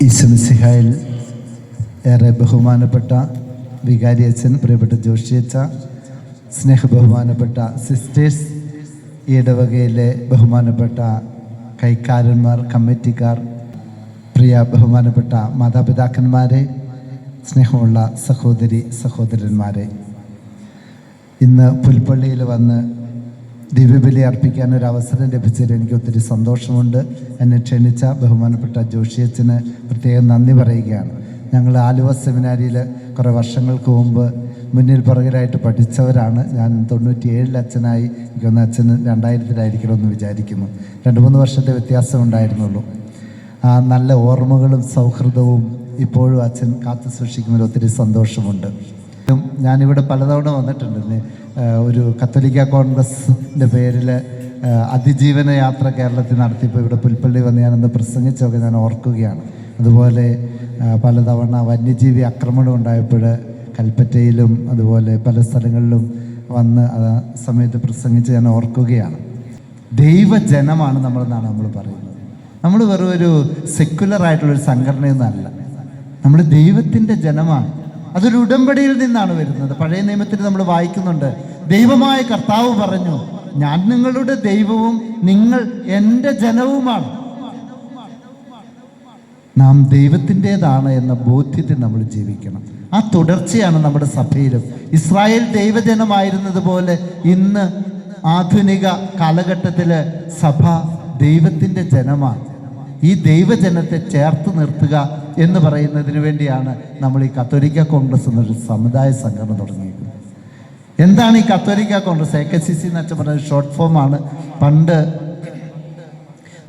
ഈശ്വമിസിഹായിൽ ഏറെ ബഹുമാനപ്പെട്ട വികാരി അച്ഛൻ പ്രിയപ്പെട്ട ജോഷിയച്ച സ്നേഹ ബഹുമാനപ്പെട്ട സിസ്റ്റേഴ്സ് ഇടവകയിലെ ബഹുമാനപ്പെട്ട കൈക്കാരന്മാർ കമ്മിറ്റിക്കാർ പ്രിയ ബഹുമാനപ്പെട്ട മാതാപിതാക്കന്മാരെ സ്നേഹമുള്ള സഹോദരി സഹോദരന്മാരെ. ഇന്ന് പുൽപ്പള്ളിയിൽ വന്ന് ദിവ്യബലി അർപ്പിക്കാൻ ഒരു അവസരം ലഭിച്ചതിൽ എനിക്ക് ഒത്തിരി സന്തോഷമുണ്ട്. എന്നെ ക്ഷണിച്ച ബഹുമാനപ്പെട്ട ജോഷിയച്ചന് പ്രത്യേകം നന്ദി പറയുകയാണ്. ഞങ്ങൾ ആലുവ സെമിനാരിയിൽ കുറേ വർഷങ്ങൾക്ക് മുമ്പ് മുന്നിൽ പുറകിലായിട്ട് പഠിച്ചവരാണ്. ഞാൻ തൊണ്ണൂറ്റി ഏഴിൽ അച്ഛനായി. എനിക്കൊന്ന് അച്ഛന് രണ്ടായിരത്തിലായിരിക്കണമെന്ന് വിചാരിക്കുന്നു. രണ്ട് മൂന്ന് വർഷത്തെ വ്യത്യാസം ഉണ്ടായിരുന്നുള്ളൂ. ആ നല്ല ഓർമ്മകളും സൗഹൃദവും ഇപ്പോഴും അച്ഛൻ കാത്തു സൂക്ഷിക്കുന്നതിൽ ഒത്തിരി സന്തോഷമുണ്ട്. ഞാനിവിടെ പലതവണ വന്നിട്ടുണ്ട് ഒരു കത്തോലിക്ക കോൺഗ്രസിന്റെ പേരിൽ അതിജീവന യാത്ര കേരളത്തിൽ നടത്തിയപ്പോൾ ഇവിടെ പുൽപ്പള്ളി വന്ന് ഞാനൊന്ന് പ്രസംഗിച്ചൊക്കെ ഞാൻ ഓർക്കുകയാണ്. അതുപോലെ പലതവണ വന്യജീവി ആക്രമണം ഉണ്ടായപ്പോൾ കൽപ്പറ്റയിലും അതുപോലെ പല സ്ഥലങ്ങളിലും വന്ന് ആ സമയത്ത് പ്രസംഗിച്ച് ഞാൻ ഓർക്കുകയാണ്. ദൈവജനമാണ് നമ്മളെന്നാണ് നമ്മൾ പറയുന്നത്. നമ്മൾ വെറും ഒരു സെക്യുലർ ആയിട്ടുള്ളൊരു സംഘടനയൊന്നുമല്ല. നമ്മൾ ദൈവത്തിന്റെ ജനമാണ്. അതൊരു ഉടമ്പടിയിൽ നിന്നാണ് വരുന്നത്. പഴയ നിയമത്തിൽ നമ്മൾ വായിക്കുന്നുണ്ട് ദൈവമായ കർത്താവ് പറഞ്ഞു ഞാൻ നിങ്ങളുടെ ദൈവവും നിങ്ങൾ എന്റെ ജനവുമാണ്. നാം ദൈവത്തിന്റെതാണ് എന്ന ബോധ്യത്തിൽ നമ്മൾ ജീവിക്കണം. ആ തുടർച്ചയാണ് നമ്മുടെ സഭയിലും. ഇസ്രായേൽ ദൈവജനമായിരുന്നതുപോലെ ഇന്ന് ആധുനിക കാലഘട്ടത്തിൽ സഭ ദൈവത്തിന്റെ ജനമാണ്. ഈ ദൈവജനത്തെ ചേർത്ത് നിർത്തുക എന്ന് പറയുന്നതിന് വേണ്ടിയാണ് നമ്മൾ ഈ കത്തോലിക്ക കോൺഗ്രസ് എന്നൊരു സമുദായ സംഘടന തുടങ്ങിയിരിക്കുന്നത്. എന്താണ് ഈ കത്തോലിക്ക Congress? A K C C എന്ന് പറഞ്ഞ ഷോർട്ട് ഫോമാണ് പണ്ട്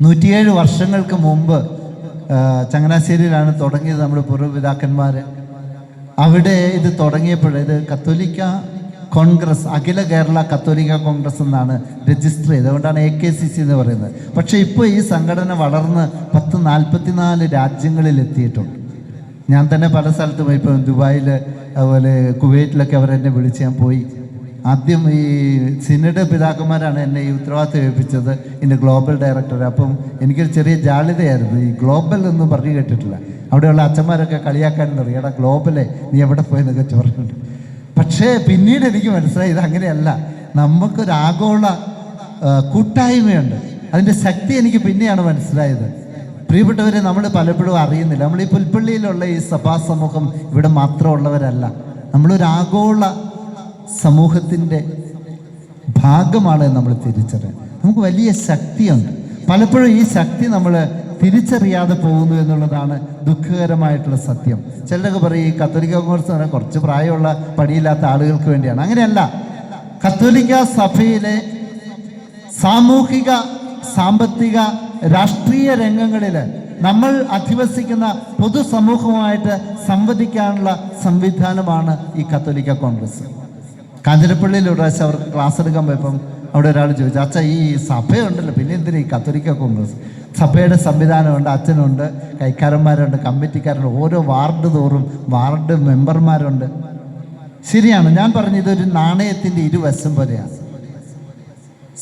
നൂറ്റിയേഴ് വർഷങ്ങൾക്ക് മുമ്പ് ചങ്ങനാശ്ശേരിയിലാണ് തുടങ്ങിയത് നമ്മുടെ പൂർവപിതാക്കന്മാർ അവിടെ ഇത് തുടങ്ങിയപ്പോൾ ഇത് കത്തോലിക്ക കോൺഗ്രസ് അഖില കേരള കത്തോലിക്ക കോൺഗ്രസ് എന്നാണ് രജിസ്റ്റർ ചെയ്തത്. അതുകൊണ്ടാണ് എ കെ സി സി എന്ന് പറയുന്നത്. പക്ഷേ ഇപ്പോൾ ഈ സംഘടന വളർന്ന് പത്ത് നാൽപ്പത്തിനാല് രാജ്യങ്ങളിൽ എത്തിയിട്ടുണ്ട്. ഞാൻ തന്നെ പല സ്ഥലത്തും പോയി ഇപ്പം ദുബായിൽ അതുപോലെ കുവൈറ്റിലൊക്കെ അവരെന്നെ വിളിച്ച് ഞാൻ പോയി. ആദ്യം ഈ സിനഡ് പിതാക്കന്മാരാണ് എന്നെ ഈ ഉത്തരവാദിത്വം ഏൽപ്പിച്ചത് എന്റെ ഗ്ലോബൽ ഡയറക്ടർ അപ്പം എനിക്കൊരു ചെറിയ ജാളിതയായിരുന്നു ഈ ഗ്ലോബൽ എന്ന് പറഞ്ഞു കേട്ടിട്ടില്ല. അവിടെയുള്ള അച്ഛന്മാരൊക്കെ കളിയാക്കാൻ അറിയാം എടാ ഗ്ലോബലേ നീ എവിടെ പോയെന്നൊക്കെ പറഞ്ഞിട്ടുണ്ട് പക്ഷേ പിന്നീട് എനിക്ക് മനസ്സിലായി ഇത് അങ്ങനെയല്ല. നമുക്കൊരു ആഗോള കൂട്ടായ്മയുണ്ട്. അതിന്റെ ശക്തി എനിക്ക് പിന്നെയാണ് മനസ്സിലായത്. പ്രിയപ്പെട്ടവരെ നമ്മൾ പലപ്പോഴും അറിയുന്നില്ല. നമ്മൾ ഈ പുൽപ്പള്ളിയിലുള്ള ഈ സഭാ സമൂഹം ഇവിടെ മാത്രമുള്ളവരല്ല. നമ്മളൊരു ആഗോള സമൂഹത്തിന്റെ ഭാഗമാണ് നമ്മൾ തിരിച്ചറിയാൻ നമുക്ക് വലിയ ശക്തിയുണ്ട്. പലപ്പോഴും ഈ ശക്തി നമ്മൾ തിരിച്ചറിയാതെ പോകുന്നു എന്നുള്ളതാണ് ദുഃഖകരമായിട്ടുള്ള സത്യം. ചിലരൊക്കെ പറയും ഈ കത്തോലിക്ക കോൺഗ്രസ് എന്ന് പറഞ്ഞാൽ കുറച്ച് പ്രായമുള്ള പണിയില്ലാത്ത ആളുകൾക്ക് വേണ്ടിയാണ്. അങ്ങനെയല്ല. കത്തോലിക്ക സഭയിലെ സാമൂഹിക സാമ്പത്തിക രാഷ്ട്രീയ രംഗങ്ങളിൽ നമ്മൾ അധിവസിക്കുന്ന പൊതുസമൂഹവുമായിട്ട് സംവദിക്കാനുള്ള സംവിധാനമാണ് ഈ കത്തോലിക്ക കോൺഗ്രസ്. കാഞ്ഞിരപ്പള്ളിയിൽ ഒരു പ്രാവശ്യം അവർക്ക് ക്ലാസ് എടുക്കാൻ പോയപ്പം അവിടെ ഒരാൾ ചോദിച്ചു അച്ഛ ഈ സഭയുണ്ടല്ലോ പിന്നെ എന്തിനാ ഈ കത്തോലിക്ക കോൺഗ്രസ്? സഭയുടെ സംവിധാനമുണ്ട് അച്ഛനുണ്ട് കൈക്കാരന്മാരുണ്ട് കമ്മിറ്റിക്കാരുണ്ട് ഓരോ വാർഡ് തോറും വാർഡ് മെമ്പർമാരുണ്ട്. ശരിയാണ് ഞാൻ പറഞ്ഞു ഇതൊരു നാണയത്തിന്റെ ഇരുവശം പോലെയാണ്.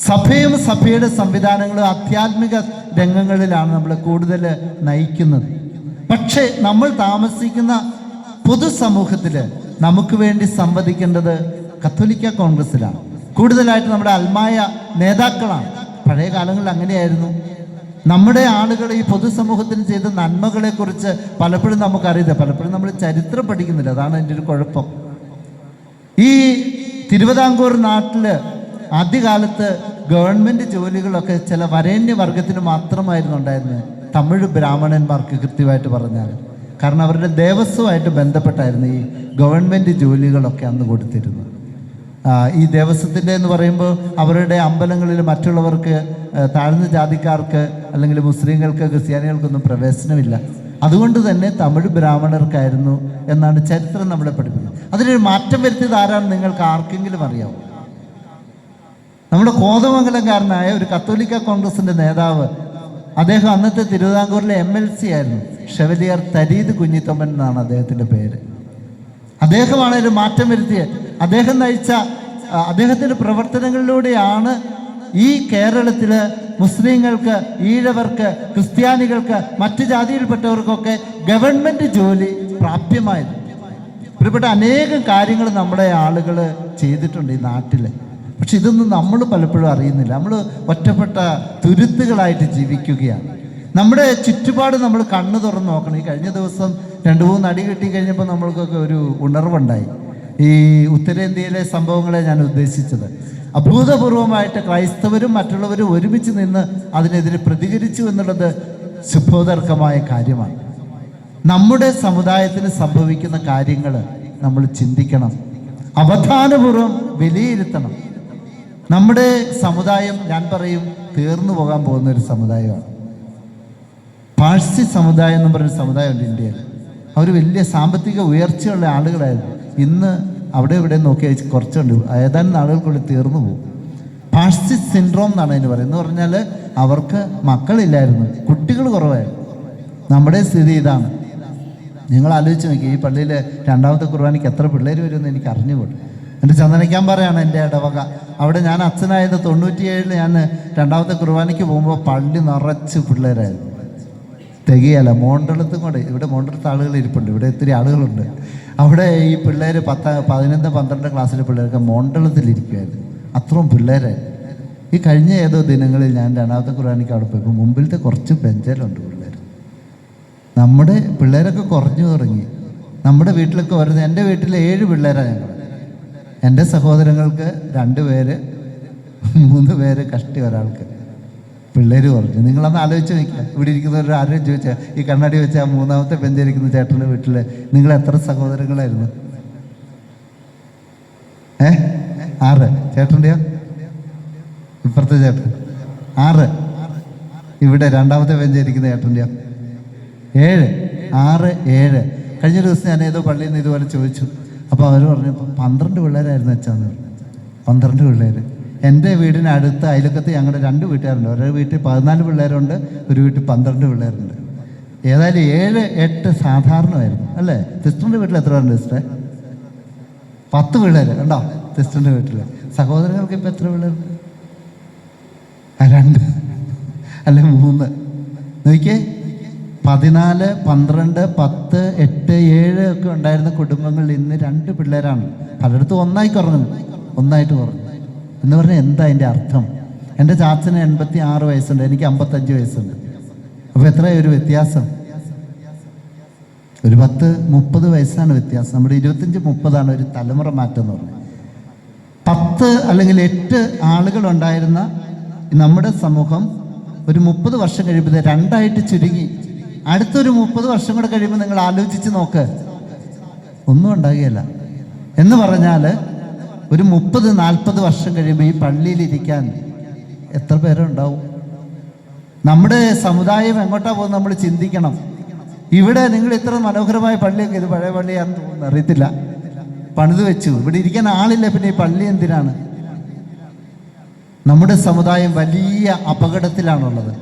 സഭയും സഭയുടെ സംവിധാനങ്ങളും ആധ്യാത്മിക രംഗങ്ങളിലാണ് നമ്മൾ കൂടുതൽ നയിക്കുന്നത്. പക്ഷേ നമ്മൾ താമസിക്കുന്ന പൊതുസമൂഹത്തിൽ നമുക്ക് വേണ്ടി സംവദിക്കേണ്ടത് കത്തോലിക്ക കോൺഗ്രസ്സിലാണ്. കൂടുതലായിട്ട് നമ്മുടെ അൽമായ നേതാക്കളാണ്. പഴയ കാലങ്ങളിൽ അങ്ങനെയായിരുന്നു. നമ്മുടെ ആളുകൾ ഈ പൊതുസമൂഹത്തിന് ചെയ്ത നന്മകളെക്കുറിച്ച് പലപ്പോഴും നമുക്കറിയില്ല. പലപ്പോഴും നമ്മൾ ചരിത്രം പഠിക്കുന്നില്ല. അതാണ് എന്റെ ഒരു കുഴപ്പം. ഈ തിരുവിതാംകൂർ നാട്ടിൽ ആദ്യകാലത്ത് ഗവൺമെന്റ് ജോലികളൊക്കെ ചില വരേണ്യ വർഗത്തിന് മാത്രമായിരുന്നു ഉണ്ടായിരുന്നത്. തമിഴ് ബ്രാഹ്മണന്മാർക്ക് കൃത്യമായിട്ട് പറഞ്ഞാൽ. കാരണം അവരുടെ ദേവസ്വമായിട്ട് ബന്ധപ്പെട്ടായിരുന്നു ഈ ഗവൺമെന്റ് ജോലികളൊക്കെ അന്ന് കൊടുത്തിരുന്നത്. ഈ ദേവസ്വത്തിന്റെ എന്ന് പറയുമ്പോൾ അവരുടെ അമ്പലങ്ങളിൽ മറ്റുള്ളവർക്ക് താഴ്ന്ന ജാതിക്കാർക്ക് അല്ലെങ്കിൽ മുസ്ലിങ്ങൾക്ക് ക്രിസ്ത്യാനികൾക്കൊന്നും പ്രവേശനമില്ല. അതുകൊണ്ട് തന്നെ തമിഴ് ബ്രാഹ്മണർക്കായിരുന്നു എന്നാണ് ചരിത്രം നമ്മളെ പഠിപ്പിക്കുന്നത്. അതിനൊരു മാറ്റം വരുത്തിയത് ആരാണ് നിങ്ങൾക്ക് ആർക്കെങ്കിലും അറിയാമോ നമ്മുടെ കോതമംഗലംകാരനായ ഒരു കത്തോലിക്ക കോൺഗ്രസിന്റെ നേതാവ് അദ്ദേഹം അന്നത്തെ തിരുവിതാംകൂറിലെ എം എൽ സി ആയിരുന്നു. ഷെവലിയർ തരീദ് കുഞ്ഞിത്തമ്മൻ എന്നാണ് അദ്ദേഹത്തിന്റെ പേര്. അദ്ദേഹമാണ് മാറ്റം വരുത്തിയത് അദ്ദേഹം നയിച്ച അദ്ദേഹത്തിന്റെ പ്രവർത്തനങ്ങളിലൂടെയാണ് ഈ കേരളത്തിൽ മുസ്ലിങ്ങൾക്ക് ഈഴവർക്ക് ക്രിസ്ത്യാനികൾക്ക് മറ്റു ജാതിയിൽപ്പെട്ടവർക്കൊക്കെ ഗവൺമെന്റ് ജോലി പ്രാപ്യമായത്. പ്രിയപ്പെട്ട അനേകം കാര്യങ്ങൾ നമ്മുടെ ആളുകൾ ചെയ്തിട്ടുണ്ട് ഈ നാട്ടിൽ പക്ഷെ ഇതൊന്നും നമ്മൾ പലപ്പോഴും അറിയുന്നില്ല. നമ്മൾ ഒറ്റപ്പെട്ട തുരുത്തുകളായിട്ട് ജീവിക്കുകയാണ്. നമ്മുടെ ചുറ്റുപാട് നമ്മൾ കണ്ണു തുറന്ന് നോക്കണം. ഈ കഴിഞ്ഞ ദിവസം രണ്ട് മൂന്ന് അടി കിട്ടിക്കഴിഞ്ഞപ്പോൾ നമ്മൾക്കൊക്കെ ഒരു ഉണർവുണ്ടായി. ഈ ഉത്തരേന്ത്യയിലെ സംഭവങ്ങളെ ഞാൻ ഉദ്ദേശിച്ചത്. അഭൂതപൂർവമായിട്ട് ക്രൈസ്തവരും മറ്റുള്ളവരും ഒരുമിച്ച് നിന്ന് അതിനെതിരെ പ്രതികരിച്ചു എന്നുള്ളത് ശുഭോദർക്കമായ കാര്യമാണ്. നമ്മുടെ സമുദായത്തിന് സംഭവിക്കുന്ന കാര്യങ്ങൾ നമ്മൾ ചിന്തിക്കണം. അവധാനപൂർവം വിലയിരുത്തണം. നമ്മുടെ സമുദായം ഞാൻ പറയും തീർന്നു പോകാൻ പോകുന്ന ഒരു സമുദായമാണ്. പാഴ്സി സമുദായം എന്ന് പറയുന്ന സമുദായമുണ്ട് ഇന്ത്യയിൽ. അവർ വലിയ സാമ്പത്തിക ഉയർച്ചയുള്ള ആളുകളായിരുന്നു ഇന്ന് അവിടെ ഇവിടെ നോക്കിയാൽ കുറച്ചുണ്ട്. ഏതാനും നാളുകൾക്കുള്ളിൽ തീർന്നു പോകും. പാഴ്സി സിൻഡ്രോം എന്നാണ് അതിന് പറയുന്നത്. എന്ന് പറഞ്ഞാൽ അവർക്ക് മക്കളില്ലായിരുന്നു. കുട്ടികൾ കുറവായിരുന്നു. നമ്മുടെ സ്ഥിതി ഇതാണ്. നിങ്ങൾ ആലോചിച്ച് നോക്കി ഈ പള്ളിയിലെ രണ്ടാമത്തെ കുർബാനയ്ക്ക് എത്ര പിള്ളേർ വരുമെന്ന് എനിക്ക് അറിഞ്ഞുകൂടും. എന്റെ ചന്ദനയ്ക്കാൻ പറയാണ് എന്റെ ഇടവക. അവിടെ ഞാൻ അച്ഛനായത് തൊണ്ണൂറ്റിയേഴിൽ ഞാൻ രണ്ടാമത്തെ കുർബാനയ്ക്ക് പോകുമ്പോൾ പള്ളി നിറച്ച് പിള്ളേരായിരുന്നു. തികയല്ല. മോണ്ടളത്തും കൂടെ. ഇവിടെ മോണ്ടടുത്ത് ആളുകൾ ഇരിപ്പുണ്ട്. ഇവിടെ ഒത്തിരി ആളുകളുണ്ട്. അവിടെ ഈ പിള്ളേർ പത്ത പതിനൊന്ന് പന്ത്രണ്ട് ക്ലാസ്സിലെ പിള്ളേരൊക്കെ മോണ്ടളത്തിലിരിക്കുമായിരുന്നു അത്രയും പിള്ളേരെ. ഈ കഴിഞ്ഞ ഏതോ ദിനങ്ങളിൽ ഞാൻ രണ്ടാമത്തെ കുറാനിക്ക് അവിടെ പോയപ്പോൾ മുമ്പിലത്തെ കുറച്ച് ബെഞ്ചലുണ്ട് പിള്ളേർ നമ്മുടെ പിള്ളേരൊക്കെ കുറഞ്ഞു തുടങ്ങി. നമ്മുടെ വീട്ടിലൊക്കെ വരുന്നത് എന്റെ വീട്ടിൽ ഏഴ് പിള്ളേരാണ് ഞങ്ങൾ എന്റെ സഹോദരങ്ങൾക്ക് രണ്ട് പേര് മൂന്ന് പേര് കഷ്ടി ഒരാൾക്ക്. പിള്ളേർ പറഞ്ഞു. നിങ്ങളൊന്ന് ആലോചിച്ച് നോക്കുക ഇവിടെ ഇരിക്കുന്നവർ ആരും ചോദിച്ചാൽ ഈ കണ്ണാടി വെച്ച ആ മൂന്നാമത്തെ ബെഞ്ചിരിക്കുന്ന ചേട്ടന്റെ വീട്ടിൽ നിങ്ങൾ എത്ര സഹോദരങ്ങളായിരുന്നു? ഏ? ആറ്. ചേട്ടന്റെയോ? ഇപ്പുറത്തെ ചേട്ടൻ. ആറ്. ഇവിടെ രണ്ടാമത്തെ ബെഞ്ചിരിക്കുന്ന ചേട്ടന്റെയോ? ഏഴ്. ആറ് ഏഴ്. കഴിഞ്ഞ ദിവസം ഞാൻ ഏതോ പള്ളിയിൽ നിന്ന് ഇതുപോലെ ചോദിച്ചു. അപ്പോൾ അവർ പറഞ്ഞു "ഇപ്പം പന്ത്രണ്ട് പിള്ളേരായിരുന്നു അച്ഛന്ന് പന്ത്രണ്ട് പിള്ളേർ എന്റെ വീടിനടുത്ത് അടുത്ത് ഞങ്ങളുടെ രണ്ട് വീട്ടുകാരുണ്ട്. ഒരു വീട്ടിൽ പതിനാല് പിള്ളേരുണ്ട് ഒരു വീട്ടിൽ പന്ത്രണ്ട് പിള്ളേരുണ്ട്. ഏതായാലും ഏഴ് എട്ട് സാധാരണമായിരുന്നു അല്ലേ? സിസ്റ്ററിന്റെ വീട്ടിൽ എത്ര പേരുണ്ട് സിസ്റ്ററെ? പത്ത് പിള്ളേർ ഉണ്ടോ സിസ്റ്ററിന്റെ വീട്ടിൽ. സഹോദരങ്ങൾക്ക് ഇപ്പം എത്ര പിള്ളേരുണ്ട്? രണ്ട്. അല്ലെ മൂന്ന്. നോക്കിയേ. പതിനാല് പന്ത്രണ്ട് പത്ത് എട്ട് ഏഴ് ഒക്കെ ഉണ്ടായിരുന്ന കുടുംബങ്ങളിൽ ഇന്ന് രണ്ട് പിള്ളേരാണ്. പലയിടത്തും ഒന്നായി കുറഞ്ഞു. ഒന്നായിട്ട് കുറഞ്ഞു. എന്ന് പറഞ്ഞാൽ എന്താ അതിന്റെ അർത്ഥം? എന്റെ ചാച്ചന് എൺപത്തി ആറ് വയസ്സുണ്ട് എനിക്ക് അമ്പത്തഞ്ച് വയസ്സുണ്ട്. അപ്പോൾ എത്രയാ ഒരു വ്യത്യാസം? ഒരു പത്ത് മുപ്പത് വയസ്സാണ് വ്യത്യാസം. നമ്മുടെ ഇരുപത്തഞ്ച് മുപ്പതാണ് ഒരു തലമുറ മാറ്റം എന്ന് പറഞ്ഞത് പത്ത് അല്ലെങ്കിൽ എട്ട് ആളുകൾ ഉണ്ടായിരുന്ന നമ്മുടെ സമൂഹം ഒരു മുപ്പത് വർഷം കഴിയുമ്പോൾ രണ്ടായിട്ട് ചുരുങ്ങി. അടുത്തൊരു മുപ്പത് വർഷം കൂടെ കഴിയുമ്പോൾ നിങ്ങൾ ആലോചിച്ച് നോക്ക്. ഒന്നും ഉണ്ടാകുകയില്ല. എന്ന് പറഞ്ഞാൽ ഒരു മുപ്പത് നാൽപ്പത് വർഷം കഴിയുമ്പോൾ ഈ പള്ളിയിലിരിക്കാൻ എത്ര പേരുണ്ടാവും? നമ്മുടെ സമുദായം എങ്ങോട്ടാ പോകുന്നത് നമ്മൾ ചിന്തിക്കണം. ഇവിടെ നിങ്ങൾ ഇത്ര മനോഹരമായ പള്ളിയൊക്കെ ഇത് പഴയ പള്ളിയാണെന്ന് തോന്നുന്നു. അറിയത്തില്ല. പണിത് വെച്ചു. ഇവിടെ ഇരിക്കാൻ ആളില്ല. പിന്നെ ഈ പള്ളി എന്തിനാണ്? നമ്മുടെ സമുദായം വലിയ അപകടത്തിലാണുള്ളത്.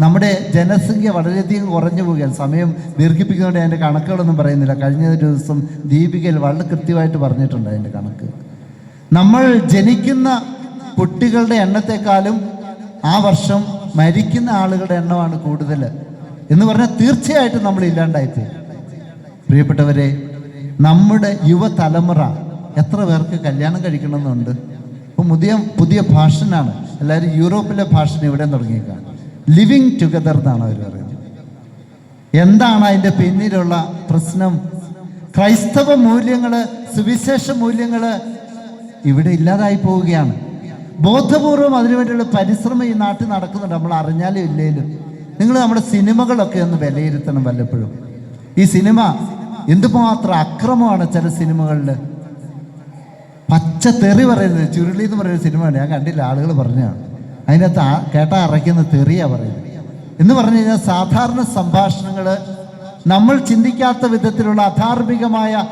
നമ്മുടെ ജനസംഖ്യ വളരെയധികം കുറഞ്ഞു പോവുകയാണ്. സമയം ദീർഘിപ്പിക്കുന്നതുകൊണ്ട് അതിന്റെ കണക്കുകളൊന്നും പറയുന്നില്ല. കഴിഞ്ഞ ദിവസം ദീപികയിൽ വളരെ കൃത്യമായിട്ട് പറഞ്ഞിട്ടുണ്ട് അതിന്റെ കണക്ക്. നമ്മൾ ജനിക്കുന്ന കുട്ടികളുടെ എണ്ണത്തെക്കാളും ആ വർഷം മരിക്കുന്ന ആളുകളുടെ എണ്ണമാണ് കൂടുതൽ. എന്ന് പറഞ്ഞാൽ തീർച്ചയായിട്ടും നമ്മൾ ഇല്ലാണ്ടായിപ്പോയി. പ്രിയപ്പെട്ടവരെ നമ്മുടെ യുവതലമുറ എത്ര പേർക്ക് കല്യാണം കഴിക്കണമെന്നുണ്ട്? ഇപ്പം പുതിയ പുതിയ ഭാഷനാണ് എല്ലാവരും യൂറോപ്പിലെ ഭാഷ ഇവിടെ തുടങ്ങിയേക്കാണ് ലിവിങ് ടുഗദർ എന്നാണ് അവർ പറയുന്നത്. എന്താണ് അതിന്റെ പിന്നിലുള്ള പ്രശ്നം? ക്രൈസ്തവ മൂല്യങ്ങൾ സുവിശേഷ മൂല്യങ്ങൾ ഇവിടെ ഇല്ലാതായി പോവുകയാണ്. ബോധപൂർവം അതിനുവേണ്ടിയുള്ള പരിശ്രമം ഈ നാട്ടിൽ നടക്കുന്നുണ്ട്. നമ്മൾ അറിഞ്ഞാലും ഇല്ലേലും. നിങ്ങൾ നമ്മുടെ സിനിമകളൊക്കെ ഒന്ന് വിലയിരുത്തണം വല്ലപ്പോഴും. ഈ സിനിമ എന്തുമാത്രം അക്രമമാണ് ചില സിനിമകളിൽ പച്ച തെറി പറയുന്നത് ചുരുളി എന്ന് പറയുന്ന സിനിമയാണ്. ഞാൻ കണ്ടില്ല ആളുകൾ പറഞ്ഞതാണ്. അതിനകത്ത് കേട്ടാ അറയ്ക്കുന്ന തെറിയാ പറയുന്നത്. എന്ന് പറഞ്ഞു കഴിഞ്ഞാൽ സാധാരണ സംഭാഷണങ്ങൾ നമ്മൾ ചിന്തിക്കാത്ത വിധത്തിലുള്ള അധാർമികമായ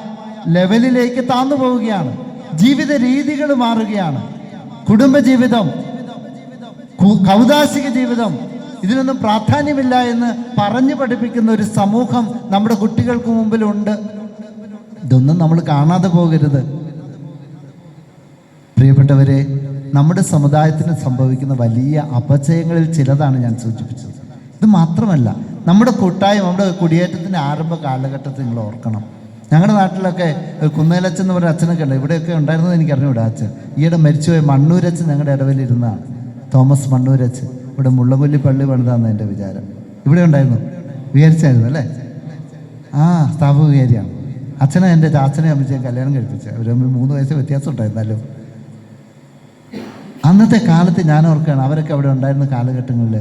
ലെവലിലേക്ക് താന്നു പോവുകയാണ്. ജീവിത രീതികൾ മാറുകയാണ്. കുടുംബജീവിതം കൗതാശിക ജീവിതം ഇതിനൊന്നും പ്രാധാന്യമില്ല എന്ന് പറഞ്ഞു പഠിപ്പിക്കുന്ന ഒരു സമൂഹം നമ്മുടെ കുട്ടികൾക്ക് മുമ്പിലുണ്ട്. ഇതൊന്നും നമ്മൾ കാണാതെ പോകരുത്. പ്രിയപ്പെട്ടവരെ നമ്മുടെ സമുദായത്തിന് സംഭവിക്കുന്ന വലിയ അപചയങ്ങളിൽ ചിലതാണ് ഞാൻ സൂചിപ്പിച്ചത്. ഇത് മാത്രമല്ല നമ്മുടെ കൂട്ടായ്മ നമ്മുടെ കുടിയേറ്റത്തിന്റെ ആരംഭ കാലഘട്ടത്തിൽ നിങ്ങൾ ഓർക്കണം. ഞങ്ങളുടെ നാട്ടിലൊക്കെ കുന്നേലച്ചൻ എന്ന് പറഞ്ഞ അച്ഛനൊക്കെ ഉണ്ട്. ഇവിടെയൊക്കെ ഉണ്ടായിരുന്നത് എനിക്ക് അറിഞ്ഞൂടാ അച്ഛൻ. ഈയിടെ മരിച്ചുപോയ മണ്ണൂരച്ചൻ ഞങ്ങളുടെ ഇടവിലിരുന്നതാണ് തോമസ് മണ്ണൂരച്ചൻ. ഇവിടെ മുള്ളകൊല്ലി പള്ളി പണിതാന്ന് എന്റെ വിചാരം. ഇവിടെ ഉണ്ടായിരുന്നു. വിചാരിച്ചായിരുന്നു അല്ലേ? ആ സ്ഥാപക വികാരിയാണ്. അച്ഛനെ എന്റെ ചാച്ചനെ അമ്മച്ചെ കല്യാണം കഴിപ്പിച്ചത് അവർ മൂന്ന് വയസ്സ് വ്യത്യാസം ഉണ്ടായിരുന്നല്ലോ. അന്നത്തെ കാലത്ത് ഞാൻ ഓർക്കുകയാണ് അവരൊക്കെ അവിടെ ഉണ്ടായിരുന്ന കാലഘട്ടങ്ങളിൽ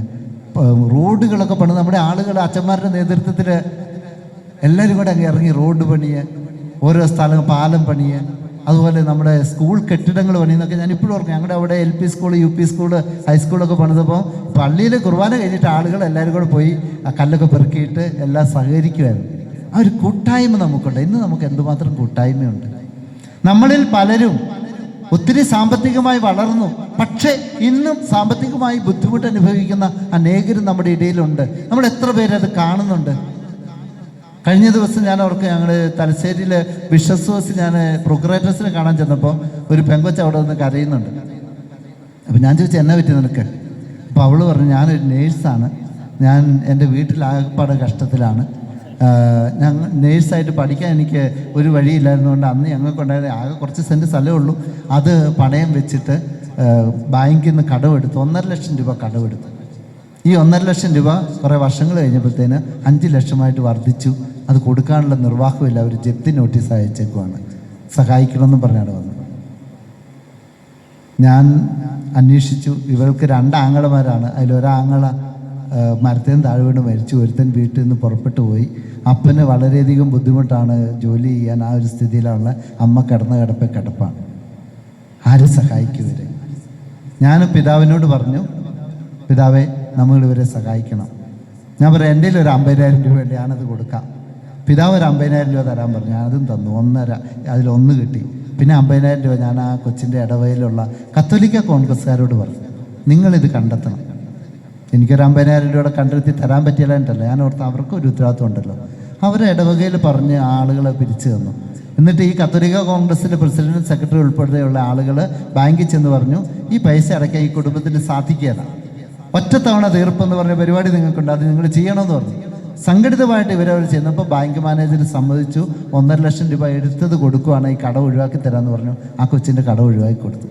റോഡുകളൊക്കെ പണിത് നമ്മുടെ ആളുകൾ അച്ഛന്മാരുടെ നേതൃത്വത്തിൽ എല്ലാവരും കൂടെ അങ്ങ് ഇറങ്ങി റോഡ് പണിയെ ഓരോ സ്ഥലം പാലം പണിയെ അതുപോലെ നമ്മുടെ സ്കൂൾ കെട്ടിടങ്ങൾ പണിയെന്നൊക്കെ ഞാൻ ഇപ്പോഴും ഓർക്കും. ഞങ്ങളുടെ അവിടെ L P school U P school ഹൈസ്കൂളൊക്കെ പണിതപ്പോൾ പള്ളിയിൽ കുർബാന കഴിഞ്ഞിട്ട് ആളുകൾ എല്ലാവരും കൂടെ പോയി ആ കല്ലൊക്കെ പെറുക്കിയിട്ട് എല്ലാം സഹകരിക്കുമായിരുന്നു ആ ഒരു കൂട്ടായ്മ നമുക്കുണ്ട്. ഇന്ന് നമുക്ക് എന്തുമാത്രം കൂട്ടായ്മയുണ്ട്. നമ്മളിൽ പലരും ഒത്തിരി സാമ്പത്തികമായി വളർന്നു. പക്ഷേ ഇന്നും സാമ്പത്തികമായി ബുദ്ധിമുട്ട് അനുഭവിക്കുന്ന അനേകരും നമ്മുടെ ഇടയിലുണ്ട്. നമ്മൾ എത്ര പേരത് കാണുന്നുണ്ട്. കഴിഞ്ഞ ദിവസം ഞാൻ അവർക്ക് ഞങ്ങൾ തലശ്ശേരിയിലെ ബിഷസ് ഞാൻ പ്രൊക്രേറ്റേഴ്സിനെ കാണാൻ ചെന്നപ്പോൾ ഒരു പെങ്കൊച്ച അവിടെ നിന്ന് കരയുന്നുണ്ട്. അപ്പം ഞാൻ ചോദിച്ചു എന്നെ പറ്റി നിനക്ക്? അപ്പോൾ അവൾ പറഞ്ഞു ഞാനൊരു നേഴ്സാണ്. ഞാൻ എന്റെ വീട്ടിലാകപ്പാട് കഷ്ടത്തിലാണ്. ഞങ്ങൾ നേഴ്സായിട്ട് പഠിക്കാൻ എനിക്ക് ഒരു വഴിയില്ലായിരുന്നുകൊണ്ട് അന്ന് ഞങ്ങൾക്കുണ്ടായത് ആകെ കുറച്ച് സെന്റ് സ്ഥലമേ ഉള്ളൂ. അത് പണയം വെച്ചിട്ട് ബാങ്കിൽ നിന്ന് കടമെടുത്തു ഒന്നര ലക്ഷം രൂപ കടമെടുത്തു. ഈ ഒന്നര ലക്ഷം രൂപ കുറേ വർഷങ്ങൾ കഴിഞ്ഞപ്പോഴത്തേന് അഞ്ച് ലക്ഷമായിട്ട് വർദ്ധിച്ചു. അത് കൊടുക്കാനുള്ള നിർവാഹമില്ല അവർ ജപ്തി നോട്ടീസ് അയച്ചേക്കുവാണ്. സഹായിക്കണമെന്നും പറഞ്ഞാണ് വന്നത്. ഞാൻ അന്വേഷിച്ചു. ഇവൾക്ക് രണ്ട് ആങ്ങളമാരാണ്. അതിലൊരാങ്ങള മരത്തിൽ നിന്ന് താഴെ വീണ് മരിച്ചു. ഒരുത്തൻ വീട്ടിൽ നിന്ന് പുറപ്പെട്ടു പോയി. അപ്പന് വളരെയധികം ബുദ്ധിമുട്ടാണ് ജോലി ചെയ്യാൻ ആ ഒരു സ്ഥിതിയിലുള്ള അമ്മ കിടന്ന കിടപ്പ് കിടപ്പാണ്. ആര് സഹായിക്കും ഇവരെ? ഞാൻ പിതാവിനോട് പറഞ്ഞു പിതാവെ നമ്മൾ ഇവരെ സഹായിക്കണം. ഞാൻ പറയാം എന്റെ ഒരു അമ്പതിനായിരം രൂപ വേണ്ടി ഞാനത് കൊടുക്കാം. പിതാവ് ഒരു അമ്പതിനായിരം രൂപ തരാൻ പറഞ്ഞു. അതും തന്നു. ഒന്നര അതിലൊന്ന് കിട്ടി. പിന്നെ അമ്പതിനായിരം രൂപ ഞാൻ ആ കൊച്ചിന്റെ ഇടവയിലുള്ള കത്തോലിക്ക കോൺഗ്രസ്സുകാരോട് പറഞ്ഞു. നിങ്ങളിത് കണ്ടെത്തണം. എനിക്കൊരു അമ്പതിനായിരം രൂപയുടെ കണ്ടെത്തി തരാൻ പറ്റിയില്ല ഞാൻ ഓർത്ത് അവർക്കും ഒരു ഉത്തരവാദിത്വം ഉണ്ടല്ലോ. അവരെ ഇടവകയിൽ പറഞ്ഞ് ആളുകളെ പിരിച്ചു തന്നു. എന്നിട്ട് ഈ കത്തോലിക്ക കോൺഗ്രസിന്റെ പ്രസിഡന്റ് സെക്രട്ടറി ഉൾപ്പെടെയുള്ള ആളുകൾ ബാങ്കിൽ ചെന്ന് പറഞ്ഞു ഈ പൈസ അടയ്ക്കാൻ ഈ കുടുംബത്തിന് സാധിക്കുകയില്ല. ഒറ്റത്തവണ തീർപ്പെന്ന് പറഞ്ഞ പരിപാടി നിങ്ങൾക്കുണ്ട്. അത് നിങ്ങൾ ചെയ്യണമെന്ന് പറഞ്ഞു. സംഘടിതമായിട്ട് ഇവരവർ ചെയ്യുന്നപ്പോൾ ബാങ്ക് മാനേജർ സമ്മതിച്ചു. ഒന്നര ലക്ഷം രൂപ എടുത്തത് കൊടുക്കുവാണ്. ഈ കട ഒഴിവാക്കി തരാമെന്ന് പറഞ്ഞു. ആ കൊച്ചിന്റെ കട ഒഴിവാക്കി കൊടുത്തു.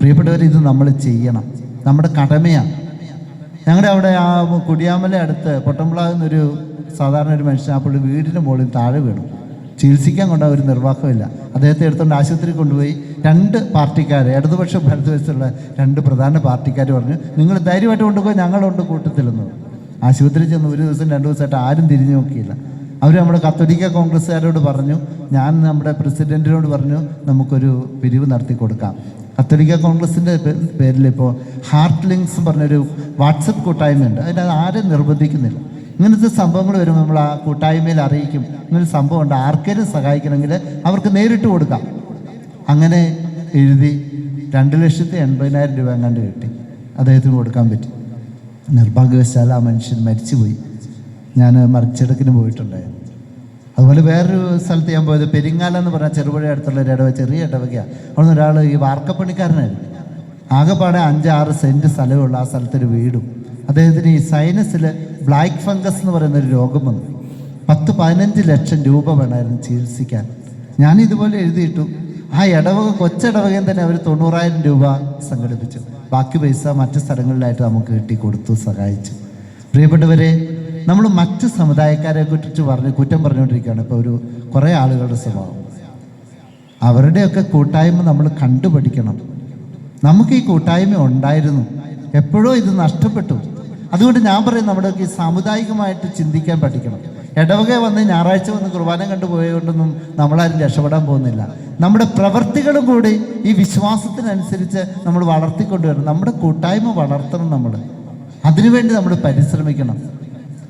പ്രിയപ്പെട്ടവർ ഇത് നമ്മൾ ചെയ്യണം. നമ്മുടെ കടമയാണ്. ഞങ്ങളുടെ അവിടെ ആ കുടിയാമല അടുത്ത് പൊട്ടമ്പള എന്നൊരു സാധാരണ ഒരു മനുഷ്യൻ ആ പുള്ളി വീടിന് മുകളിൽ താഴെ വീണു. ചികിത്സിക്കാൻ കൊണ്ട ഒരു നിർവാഹമില്ല അദ്ദേഹത്തെ എടുത്തുകൊണ്ട് ആശുപത്രി കൊണ്ടുപോയി. രണ്ട് പാർട്ടിക്കാർ ഇടതുപക്ഷം വലതുപക്ഷമുള്ള രണ്ട് പ്രധാന പാർട്ടിക്കാർ പറഞ്ഞു നിങ്ങൾ ധൈര്യമായിട്ട് കൊണ്ടുപോയി ഞങ്ങളുണ്ട് കൂട്ടത്തിലെന്ന്. ആശുപത്രി ചെന്ന് ഒരു ദിവസം രണ്ട് ദിവസമായിട്ട് ആരും തിരിഞ്ഞു നോക്കിയില്ല. അവർ നമ്മുടെ കത്തോലിക്ക കോൺഗ്രസ്സുകാരോട് പറഞ്ഞു ഞാൻ നമ്മുടെ പ്രസിഡന്റിനോട് പറഞ്ഞു നമുക്കൊരു പിരിവ് നടത്തി കൊടുക്കാം. കത്തോലിക്ക കോൺഗ്രസിന്റെ പേരിൽ ഇപ്പോൾ ഹാർട്ട് ലിങ്ക്സ് പറഞ്ഞൊരു വാട്സപ്പ് കൂട്ടായ്മയുണ്ട്. അതിനകത്ത് ആരും നിർബന്ധിക്കുന്നില്ല. ഇങ്ങനത്തെ സംഭവങ്ങൾ വരുമ്പോൾ നമ്മൾ ആ കൂട്ടായ്മയിൽ അറിയിക്കും. ഇങ്ങനൊരു സംഭവം ഉണ്ട്. ആർക്കെങ്കിലും സഹായിക്കണമെങ്കിൽ അവർക്ക് നേരിട്ട് കൊടുക്കാം. അങ്ങനെ എഴുതി രണ്ട് ലക്ഷത്തി എൺപതിനായിരം രൂപ എങ്ങാണ്ട് കിട്ടി. അദ്ദേഹത്തിന് കൊടുക്കാൻ പറ്റി. നിർഭാഗ്യവശാൽ ആ മനുഷ്യൻ മരിച്ചുപോയി. ഞാൻ മറിച്ചെടുക്കിന് പോയിട്ടുണ്ടായിരുന്നു. അതുപോലെ വേറൊരു സ്ഥലത്ത് ഞാൻ പോയത് പെരിങ്ങാല എന്ന് പറഞ്ഞാൽ ചെറുപുഴ അടുത്തുള്ള ഒരു ഇടവ ചെറിയ ഇടവകയാണ് അവിടെ നിന്ന് ഒരാൾ ഈ വാർക്കപ്പണിക്കാരനായിരുന്നു. ആകെപ്പാടെ അഞ്ചാറ് സെന്റ് സ്ഥലമുള്ള ആ സ്ഥലത്തൊരു വീടും. അദ്ദേഹത്തിന് ഈ സൈനസിൽ ബ്ലാക്ക് ഫംഗസ് എന്ന് പറയുന്ന ഒരു രോഗം വന്നു. പത്ത് പതിനഞ്ച് ലക്ഷം രൂപ വേണമായിരുന്നു ചികിത്സിക്കാൻ. ഞാൻ ഇതുപോലെ എഴുതിയിട്ടു ആ ഇടവക കൊച്ചിടവകയും തന്നെ അവർ തൊണ്ണൂറായിരം രൂപ സംഘടിപ്പിച്ചു. ബാക്കി പൈസ മറ്റ് സ്ഥലങ്ങളിലായിട്ട് നമുക്ക് കിട്ടി കൊടുത്തു സഹായിച്ചു. പ്രിയപ്പെട്ടവരെ നമ്മൾ മറ്റ് സമുദായക്കാരെ കുറിച്ച് പറഞ്ഞ് കുറ്റം പറഞ്ഞുകൊണ്ടിരിക്കുകയാണ്. ഇപ്പോൾ ഒരു കുറേ ആളുകളുടെ സ്വഭാവം. അവരുടെയൊക്കെ കൂട്ടായ്മ നമ്മൾ കണ്ടുപഠിക്കണം. നമുക്ക് ഈ കൂട്ടായ്മ ഉണ്ടായിരുന്നു. എപ്പോഴോ ഇത് നഷ്ടപ്പെട്ടു. അതുകൊണ്ട് ഞാൻ പറയും നമ്മുടെ ഈ സാമുദായികമായിട്ട് ചിന്തിക്കാൻ പഠിക്കണം. ഇടവക വന്ന് ഞായറാഴ്ച വന്ന് കുർബാന കണ്ടു പോയതുകൊണ്ടൊന്നും നമ്മളാരും രക്ഷപ്പെടാൻ പോകുന്നില്ല. നമ്മുടെ പ്രവർത്തികളും കൂടി ഈ വിശ്വാസത്തിനനുസരിച്ച് നമ്മൾ വളർത്തിക്കൊണ്ടുവരണം നമ്മുടെ കൂട്ടായ്മ വളർത്തണം നമ്മൾ. അതിനുവേണ്ടി നമ്മൾ പരിശ്രമിക്കണം.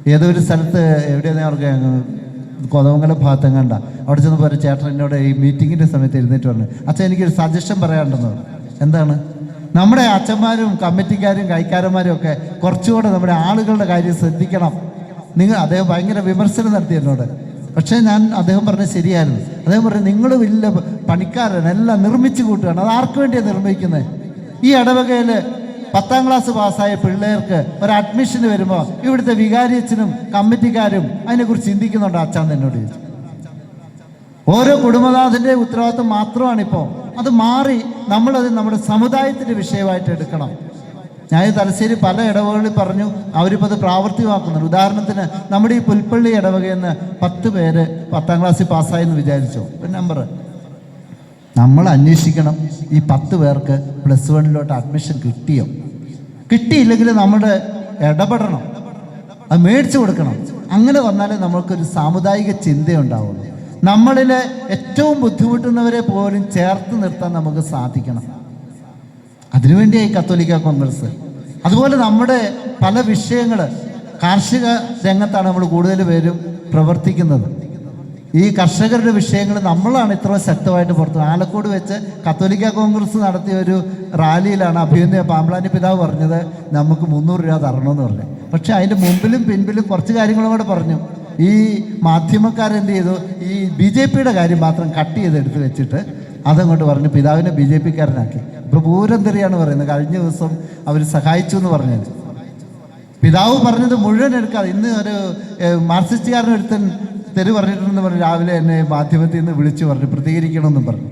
ഏതോ ഒരു സ്ഥലത്ത് എവിടെയാണെന്ന് അവർക്ക് കൊതവങ്കല ഭാഗത്ത് കണ്ട അവിടെ ചെന്ന് ഒരു ചേട്ടൻ എന്നോട് ഈ മീറ്റിങ്ങിന്റെ സമയത്ത് എഴുന്നേറ്റ് പറഞ്ഞു അച്ഛൻ എനിക്കൊരു സജഷൻ പറയാനുണ്ടെന്ന് പറഞ്ഞു. എന്താണ്? നമ്മുടെ അച്ഛന്മാരും കമ്മിറ്റിക്കാരും കൈക്കാരന്മാരും ഒക്കെ കുറച്ചുകൂടെ നമ്മുടെ ആളുകളുടെ കാര്യം ശ്രദ്ധിക്കണം. നിങ്ങൾ അദ്ദേഹം ഭയങ്കര വിമർശനം നടത്തി എന്നോട്. പക്ഷേ ഞാൻ അദ്ദേഹം പറഞ്ഞത് ശരിയായിരുന്നു. അദ്ദേഹം പറഞ്ഞു നിങ്ങൾ വലിയ പണിക്കാരൻ എല്ലാം നിർമ്മിച്ചു കൂട്ടുകയാണ്. അത് ആർക്ക് വേണ്ടിയാണ് നിർമ്മിക്കുന്നത് ഈ ഇടവകയിൽ പത്താം ക്ലാസ് പാസ്സായ പിള്ളേർക്ക് ഒരു അഡ്മിഷന് വരുമ്പോൾ ഇവിടുത്തെ വികാരിയച്ഛനും കമ്മിറ്റിക്കാരും അതിനെക്കുറിച്ച് ചിന്തിക്കുന്നുണ്ട് അച്ഛൻ എന്നോട് ചോദിച്ചു. ഓരോ കുടുംബനാഥന്റെ ഉത്തരവാദിത്വം മാത്രമാണ് ഇപ്പോൾ അത് മാറി നമ്മളത് നമ്മുടെ സമുദായത്തിന്റെ വിഷയമായിട്ട് എടുക്കണം. ഞാൻ തലശ്ശേരി പല ഇടവകളിൽ പറഞ്ഞു അവരിപ്പോൾ അത് പ്രാവർത്തികമാക്കുന്നുണ്ട്. ഉദാഹരണത്തിന് നമ്മുടെ ഈ പുൽപ്പള്ളി ഇടവകയിൽ നിന്ന് പത്ത് പേര് പത്താം ക്ലാസ്സിൽ പാസ്സായെന്ന് വിചാരിച്ചോ? ഒരു നമ്പർ നമ്മൾ അന്വേഷിക്കണം ഈ പത്ത് പേർക്ക് പ്ലസ് വണ്ണിലോട്ട് അഡ്മിഷൻ കിട്ടിയോ? കിട്ടിയില്ലെങ്കിൽ നമ്മുടെ ഇടപെടണം. അത് മേടിച്ചു കൊടുക്കണം. അങ്ങനെ വന്നാലേ നമ്മൾക്കൊരു സാമുദായിക ചിന്തയുണ്ടാവുള്ളൂ. നമ്മളിലെ ഏറ്റവും ബുദ്ധിമുട്ടുന്നവരെ പോലും ചേർത്ത് നിർത്താൻ നമുക്ക് സാധിക്കണം. അതിനുവേണ്ടിയായി കത്തോലിക്ക കോൺഗ്രസ്. അതുപോലെ നമ്മുടെ പല വിഷയങ്ങൾ കാർഷിക രംഗത്താണ് നമ്മൾ കൂടുതൽ പേരും പ്രവർത്തിക്കുന്നത്. ഈ കർഷകരുടെ വിഷയങ്ങൾ നമ്മളാണ് ഇത്ര ശക്തമായിട്ട് പുറത്തു ആലക്കോട് വെച്ച് കത്തോലിക്ക കോൺഗ്രസ് നടത്തിയ ഒരു റാലിയിലാണ് അഭിനന്ദ പാമ്പളാനി പിതാവ് പറഞ്ഞത് നമുക്ക് മുന്നൂറ് രൂപ തരണമെന്ന് പറഞ്ഞു. പക്ഷേ അതിന്റെ മുമ്പിലും പിൻപിലും കുറച്ച് കാര്യങ്ങളും പറഞ്ഞു. ഈ മാധ്യമക്കാരെന്ത് ചെയ്തു? ഈ ബി ജെ പിയുടെ കാര്യം മാത്രം കട്ട് ചെയ്ത് എടുത്ത് വെച്ചിട്ട് അതങ്ങോട്ട് പറഞ്ഞു പിതാവിനെ ബി ജെ പിക്കാരനാക്കി. ഇപ്പൊ പൂരം തെറിയാണ് പറയുന്നത്. കഴിഞ്ഞ ദിവസം അവർ സഹായിച്ചു എന്ന് പറഞ്ഞു. പിതാവ് പറഞ്ഞത് മുഴുവൻ എടുക്കാതെ. ഇന്ന് ഒരു മാർക്സിസ്റ്റുകാരൻ ഒരുത്തൻ തെരു പറഞ്ഞിട്ടുണ്ടെന്ന് പറഞ്ഞു. രാവിലെ എന്നെ മാധ്യമത്തിൽ നിന്ന് വിളിച്ചു പറഞ്ഞു. പ്രതികരിക്കണമെന്നും പറഞ്ഞു.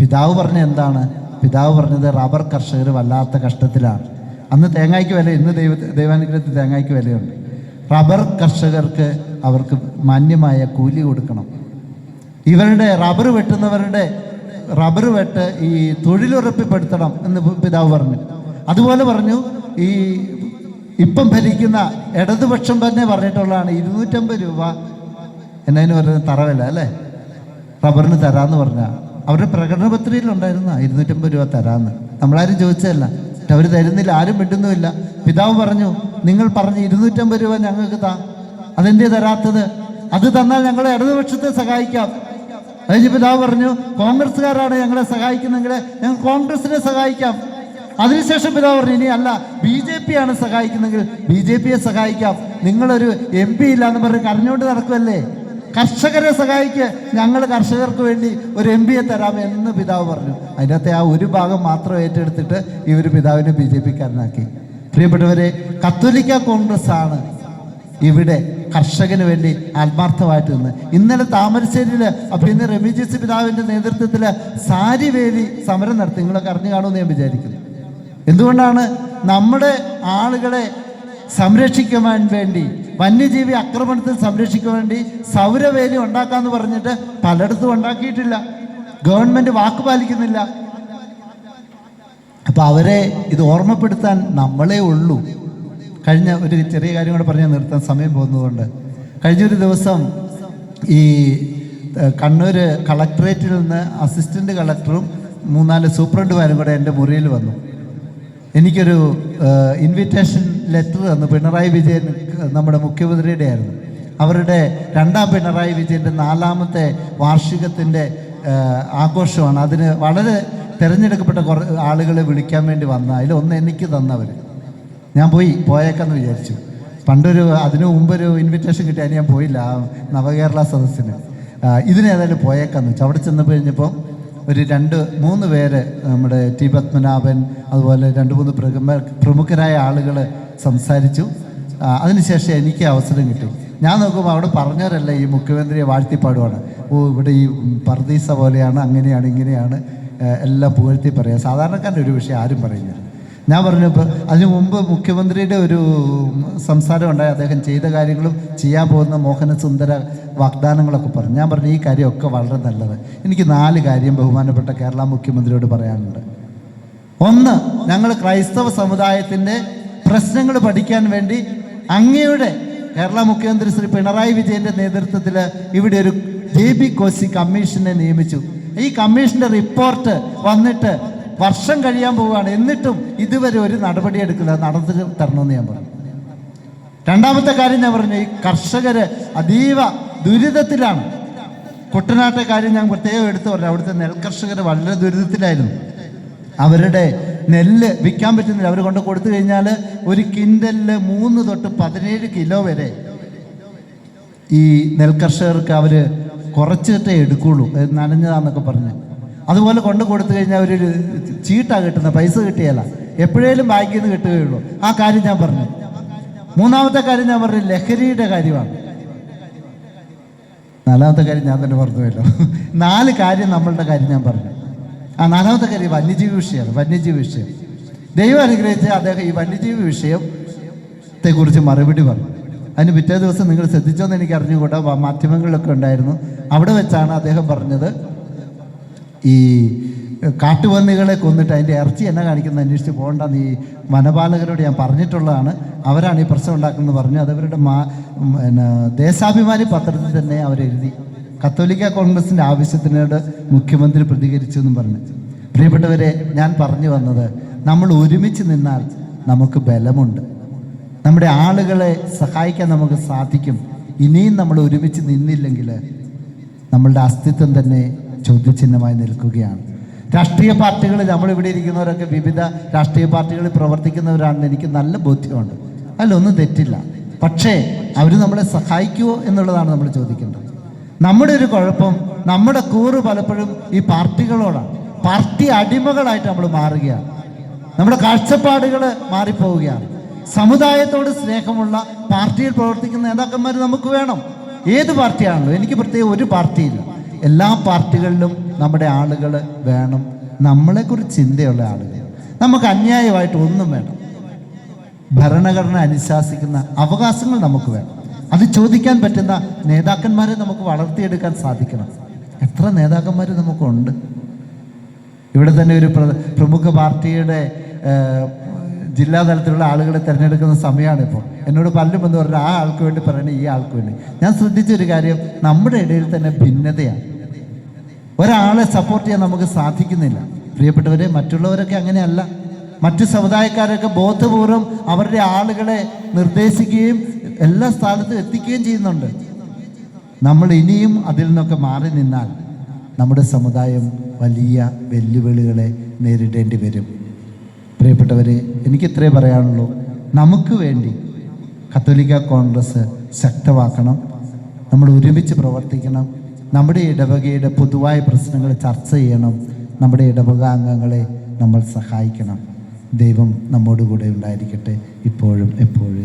പിതാവ് പറഞ്ഞ എന്താണ്? പിതാവ് പറഞ്ഞത് റബ്ബർ കർഷകർ വല്ലാത്ത കഷ്ടത്തിലാണ്. അന്ന് തേങ്ങായ്ക്ക് വില ഇന്ന് ദൈവ ദൈവാനുഗ്രഹത്തിൽ തേങ്ങായ്ക്ക് വിലയുണ്ട്. റബ്ബർ കർഷകർക്ക് അവർക്ക് മാന്യമായ കൂലി കൊടുക്കണം. ഇവരുടെ റബ്ബർ വെട്ടുന്നവരുടെ റബ്ബർ വെട്ട് ഈ തൊഴിലുറപ്പിപ്പെടുത്തണം എന്ന് പിതാവ് പറഞ്ഞു. അതുപോലെ പറഞ്ഞു ഈ ഇപ്പം ഭരിക്കുന്ന ഇടതുപക്ഷം തന്നെ പറഞ്ഞിട്ടുള്ളതാണ് ഇരുന്നൂറ്റമ്പത് രൂപ എന്നതിന് പറഞ്ഞ തറവില്ല അല്ലേ? റബ്ബറിന് തരാമെന്ന് പറഞ്ഞ. അവരുടെ പ്രകടന പത്രികയിലുണ്ടായിരുന്ന? ഇരുന്നൂറ്റമ്പത് രൂപ തരാമെന്ന് നമ്മളാരും ചോദിച്ചതല്ല. അവർ തരുന്നില്ല ആരും വിട്ടുന്നുമില്ല പിതാവ് പറഞ്ഞു നിങ്ങൾ പറഞ്ഞ് ഇരുന്നൂറ്റമ്പത് രൂപ ഞങ്ങൾക്ക് താ. അതെന്തേ തരാത്തത്? അത് തന്നാൽ ഞങ്ങളെ ഇടതുപക്ഷത്തെ സഹായിക്കാം. അതിന് പിതാവ് പറഞ്ഞു കോൺഗ്രസ്സുകാരാണ് ഞങ്ങളെ സഹായിക്കുന്നെങ്കിൽ ഞങ്ങൾ കോൺഗ്രസിനെ സഹായിക്കാം. അതിനുശേഷം പിതാവ് പറഞ്ഞു ഇനി അല്ല ബി ജെ പി ആണ് സഹായിക്കുന്നെങ്കിൽ ബി ജെ പിയെ സഹായിക്കാം. നിങ്ങളൊരു എം പി ഇല്ലാന്ന് പറഞ്ഞ് കരഞ്ഞുകൊണ്ട് നടക്കുമല്ലേ കർഷകരെ സഹായിക്കുക ഞങ്ങൾ കർഷകർക്ക് വേണ്ടി ഒരു എം പിയെ തരാം എന്ന് പിതാവ് പറഞ്ഞു. അതിനകത്തെ ആ ഒരു ഭാഗം മാത്രം ഏറ്റെടുത്തിട്ട് ഇവർ പിതാവിനെ ബി ജെ പിക്കാരനാക്കി. പ്രിയപ്പെട്ടവരെ കത്തോലിക്ക കോൺഗ്രസ് ആണ് ഇവിടെ കർഷകന് വേണ്ടി ആത്മാർത്ഥമായിട്ട് നിന്ന്. ഇന്നലെ താമരശ്ശേരിയിൽ അഭിനന്ദ റെമിജിസ് പിതാവിന്റെ നേതൃത്വത്തിൽ സാരി വേലി സമരം നടത്തി. നിങ്ങളൊക്കെ അറിഞ്ഞു കാണുമെന്ന് ഞാൻ വിചാരിക്കുന്നു. എന്തുകൊണ്ടാണ് നമ്മുടെ ആളുകളെ സംരക്ഷിക്കുവാൻ വേണ്ടി വന്യജീവി ആക്രമണത്തിൽ സംരക്ഷിക്കാൻ വേണ്ടി സൗരവേലി ഉണ്ടാക്കാന്ന് പറഞ്ഞിട്ട് പലയിടത്തും ഉണ്ടാക്കിയിട്ടില്ല. ഗവൺമെന്റ് വാക്ക് പാലിക്കുന്നില്ല. അപ്പൊ അവരെ ഇത് ഓർമ്മപ്പെടുത്താൻ നമ്മളേ ഉള്ളൂ. കഴിഞ്ഞ ഒരു ചെറിയ കാര്യം കൂടെ പറഞ്ഞാൽ നിർത്താൻ സമയം പോകുന്നതുകൊണ്ട്. കഴിഞ്ഞൊരു ദിവസം ഈ കണ്ണൂർ കളക്ടറേറ്റിൽ നിന്ന് അസിസ്റ്റന്റ് കളക്ടറും മൂന്നാൽ സൂപ്രണ്ടുമാരും കൂടെ എന്റെ മുറിയിൽ വന്നു. എനിക്കൊരു ഇൻവിറ്റേഷൻ ലെറ്റർ തന്നു. പിണറായി വിജയൻ നമ്മുടെ മുഖ്യമന്ത്രിയുടെ ആയിരുന്നു. അവരുടെ രണ്ടാം പിണറായി വിജയന്റെ നാലാമത്തെ വാർഷികത്തിന്റെ ആഘോഷമാണ്. അതിന് വളരെ തിരഞ്ഞെടുക്കപ്പെട്ട കുറേ ആളുകളെ വിളിക്കാൻ വേണ്ടി വന്ന അതിലൊന്ന് എനിക്ക് തന്നവർ ഞാൻ പോയി പോയേക്കാന്ന് വിചാരിച്ചു. പണ്ടൊരു അതിനു മുമ്പൊരു ഇൻവിറ്റേഷൻ കിട്ടിയാൽ ഞാൻ പോയില്ല നവകേരള സദസ്സിന്. ഇതിനേതായാലും പോയേക്കാന്ന് വെച്ചു അവിടെ ചെന്നപ്പോൾ കഴിഞ്ഞപ്പോൾ ഒരു രണ്ട് മൂന്ന് പേര് നമ്മുടെ ടി പത്മനാഭൻ അതുപോലെ രണ്ട് മൂന്ന് പ്രഗമ പ്രമുഖരായ ആളുകൾ സംസാരിച്ചു. അതിനുശേഷം എനിക്ക് അവസരം കിട്ടി. ഞാൻ നോക്കുമ്പോൾ അവിടെ പറഞ്ഞവരല്ല ഈ മുഖ്യമന്ത്രിയെ വാഴ്ത്തിപ്പാടുവാണ്. ഓ ഇവിടെ ഈ പർദീസ പോലെയാണ് അങ്ങനെയാണ് ഇങ്ങനെയാണ് എല്ലാം പുകഴ്ത്തി പറയുക സാധാരണക്കാരന്റെ ഒരു വിഷയം ആരും പറയുന്നില്ല. ഞാൻ പറഞ്ഞപ്പോൾ അതിനു മുമ്പ് മുഖ്യമന്ത്രിയുടെ ഒരു സംസാരം ഉണ്ടായി. അദ്ദേഹം ചെയ്ത കാര്യങ്ങളും ചെയ്യാൻ പോകുന്ന മോഹന സുന്ദര വാഗ്ദാനങ്ങളൊക്കെ പറഞ്ഞു. ഞാൻ പറഞ്ഞു ഈ കാര്യമൊക്കെ വളരെ നല്ലത്. എനിക്ക് നാല് കാര്യം ബഹുമാനപ്പെട്ട കേരള മുഖ്യമന്ത്രിയോട് പറയാനുണ്ട്. ഒന്ന് ഞങ്ങൾ ക്രൈസ്തവ സമുദായത്തിന്റെ പ്രശ്നങ്ങൾ പഠിക്കാൻ വേണ്ടി അങ്ങയുടെ കേരള മുഖ്യമന്ത്രി ശ്രീ പിണറായി വിജയന്റെ നേതൃത്വത്തിൽ ഇവിടെ ഒരു ജെ ബി കോശി കമ്മീഷനെ നിയമിച്ചു. ഈ കമ്മീഷന്റെ റിപ്പോർട്ട് വന്നിട്ട് വർഷം കഴിയാൻ പോവുകയാണ്. എന്നിട്ടും ഇതുവരെ ഒരു നടപടി എടുക്കില്ല. നടത്തി തരണമെന്ന് ഞാൻ പറഞ്ഞു. രണ്ടാമത്തെ കാര്യം ഞാൻ പറഞ്ഞു ഈ കർഷകര് അതീവ ദുരിതത്തിലാണ്. കുട്ടനാട്ടെ കാര്യം ഞാൻ പ്രത്യേകം എടുത്തു പറഞ്ഞു. അവിടുത്തെ നെൽകർഷകർ വളരെ ദുരിതത്തിലായിരുന്നു. അവരുടെ നെല്ല് വിൽക്കാൻ പറ്റുന്നില്ല. അവർ കൊണ്ട് കൊടുത്തു കഴിഞ്ഞാൽ ഒരു കിൻഡലിൽ മൂന്ന് തൊട്ട് പതിനേഴ് കിലോ വരെ ഈ നെൽകർഷകർക്ക് അവർ കുറച്ചിട്ടേ എടുക്കുള്ളൂ. നനഞ്ഞതാന്നൊക്കെ പറഞ്ഞ്. അതുപോലെ കൊണ്ടു കൊടുത്തു കഴിഞ്ഞാൽ ഒരു ചീട്ടാ കിട്ടുന്ന പൈസ കിട്ടിയല്ല. എപ്പോഴേലും ബാങ്കിൽ നിന്ന് കിട്ടുകയുള്ളൂ. ആ കാര്യം ഞാൻ പറഞ്ഞു. മൂന്നാമത്തെ കാര്യം ഞാൻ പറഞ്ഞു ലഹരിയുടെ കാര്യമാണ്. നാലാമത്തെ കാര്യം ഞാൻ തന്നെ പറഞ്ഞുവല്ലോ നാല് കാര്യം നമ്മളുടെ കാര്യം ഞാൻ പറഞ്ഞു. ആ നാലാമത്തെ കാര്യം വന്യജീവി വിഷയമാണ് വന്യജീവി വിഷയം. ദൈവം അനുഗ്രഹിച്ച് അദ്ദേഹം ഈ വന്യജീവി വിഷയത്തെ കുറിച്ച് മറുപടി പറഞ്ഞു. അതിന് പിറ്റേ ദിവസം നിങ്ങൾ ശ്രദ്ധിച്ചോന്ന് എനിക്ക് അറിഞ്ഞുകൂടാ മാധ്യമങ്ങളിലൊക്കെ ഉണ്ടായിരുന്നു. അവിടെ വെച്ചാണ് അദ്ദേഹം പറഞ്ഞത് ഈ കാട്ടുപന്നികളെ കൊന്നിട്ട് അതിന്റെ ഇറച്ചി എന്നെ കാണിക്കുന്ന അന്വേഷിച്ച് പോകണ്ടെന്ന് ഈ വനപാലകരോട് ഞാൻ പറഞ്ഞിട്ടുള്ളതാണ്. അവരാണ് ഈ പ്രശ്നം ഉണ്ടാക്കുന്നത് പറഞ്ഞു. അതവരുടെ മാ പിന്നെ ദേശാഭിമാനി പത്രത്തിൽ തന്നെ അവരെഴുതി. കത്തോലിക്ക കോൺഗ്രസിന്റെ ആവശ്യത്തിനോട് മുഖ്യമന്ത്രി പ്രതികരിച്ചു എന്നും പറഞ്ഞു. പ്രിയപ്പെട്ടവരെ ഞാൻ പറഞ്ഞു വന്നത് നമ്മൾ ഒരുമിച്ച് നിന്നാൽ നമുക്ക് ബലമുണ്ട്. നമ്മുടെ ആളുകളെ സഹായിക്കാൻ നമുക്ക് സാധിക്കും. ഇനിയും നമ്മൾ ഒരുമിച്ച് നിന്നില്ലെങ്കിൽ നമ്മളുടെ അസ്തിത്വം തന്നെ ചോദ്യചിഹ്നമായി നിൽക്കുകയാണ്. രാഷ്ട്രീയ പാർട്ടികൾ നമ്മളിവിടെ ഇരിക്കുന്നവരൊക്കെ വിവിധ രാഷ്ട്രീയ പാർട്ടികളിൽ പ്രവർത്തിക്കുന്നവരാണെന്ന് എനിക്ക് നല്ല ബോധ്യമുണ്ട്. അതിലൊന്നും തെറ്റില്ല. പക്ഷേ അവർ നമ്മളെ സഹായിക്കുമോ എന്നുള്ളതാണ് നമ്മൾ ചോദിക്കേണ്ടത്. നമ്മുടെ ഒരു കുഴപ്പം നമ്മുടെ കൂറ് പലപ്പോഴും ഈ പാർട്ടികളോടാണ്. പാർട്ടി അടിമകളായിട്ട് നമ്മൾ മാറുകയാണ്. നമ്മുടെ കാഴ്ചപ്പാടുകൾ മാറിപ്പോവുകയാണ്. സമുദായത്തോട് സ്നേഹമുള്ള പാർട്ടിയിൽ പ്രവർത്തിക്കുന്ന നേതാക്കന്മാർ നമുക്ക് വേണം. ഏത് പാർട്ടിയാണല്ലോ എനിക്ക് പ്രത്യേകം ഒരു പാർട്ടിയില്ല. എല്ലാ പാർട്ടികളിലും നമ്മുടെ ആളുകൾ വേണം. നമ്മളെക്കുറിച്ച് ചിന്തയുള്ള ആളുകൾ നമുക്ക് അന്യായമായിട്ട് ഒന്നും വേണം. ഭരണഘടന അനുശാസിക്കുന്ന അവകാശങ്ങൾ നമുക്ക് വേണം. അത് ചോദിക്കാൻ പറ്റുന്ന നേതാക്കന്മാരെ നമുക്ക് വളർത്തിയെടുക്കാൻ സാധിക്കണം. എത്ര നേതാക്കന്മാർ നമുക്കുണ്ട്? ഇവിടെ തന്നെ ഒരു പ്രമുഖ പാർട്ടിയുടെ ജില്ലാ തലത്തിലുള്ള ആളുകളെ തിരഞ്ഞെടുക്കുന്ന സമയമാണ് ഇപ്പോൾ. എന്നോട് പലരും എന്ന് പറഞ്ഞാൽ ആ ആൾക്ക് വേണ്ടി പറയണേ ഈ ആൾക്ക് വേണ്ടി. ഞാൻ ശ്രദ്ധിച്ചൊരു കാര്യം നമ്മുടെ ഇടയിൽ തന്നെ ഭിന്നതയാണ്. ഒരാളെ സപ്പോർട്ട് ചെയ്യാൻ നമുക്ക് സാധിക്കുന്നില്ല. പ്രിയപ്പെട്ടവരെ മറ്റുള്ളവരൊക്കെ അങ്ങനെയല്ല. മറ്റു സമുദായക്കാരൊക്കെ ബോധപൂർവം അവരുടെ ആളുകളെ നിർദ്ദേശിക്കുകയും എല്ലാ സ്ഥലത്തും എത്തിക്കുകയും ചെയ്യുന്നുണ്ട്. നമ്മൾ ഇനിയും അതിൽ നിന്നൊക്കെ മാറി നിന്നാൽ നമ്മുടെ സമുദായം വലിയ വെല്ലുവിളികളെ നേരിടേണ്ടി വരും. പ്രിയപ്പെട്ടവരെ എനിക്ക് ഇത്രേ പറയാനുള്ളൂ. നമുക്ക് വേണ്ടി കത്തോലിക്ക കോൺഗ്രസ് ശക്തമാക്കണം. നമ്മൾ ഒരുമിച്ച് പ്രവർത്തിക്കണം. നമ്മുടെ ഇടവകയുടെ പൊതുവായ പ്രശ്നങ്ങൾ ചർച്ച ചെയ്യണം. നമ്മുടെ ഇടവക അംഗങ്ങളെ നമ്മൾ സഹായിക്കണം. ദൈവം നമ്മോടുകൂടെ ഉണ്ടായിരിക്കട്ടെ. ഇപ്പോഴും എപ്പോഴും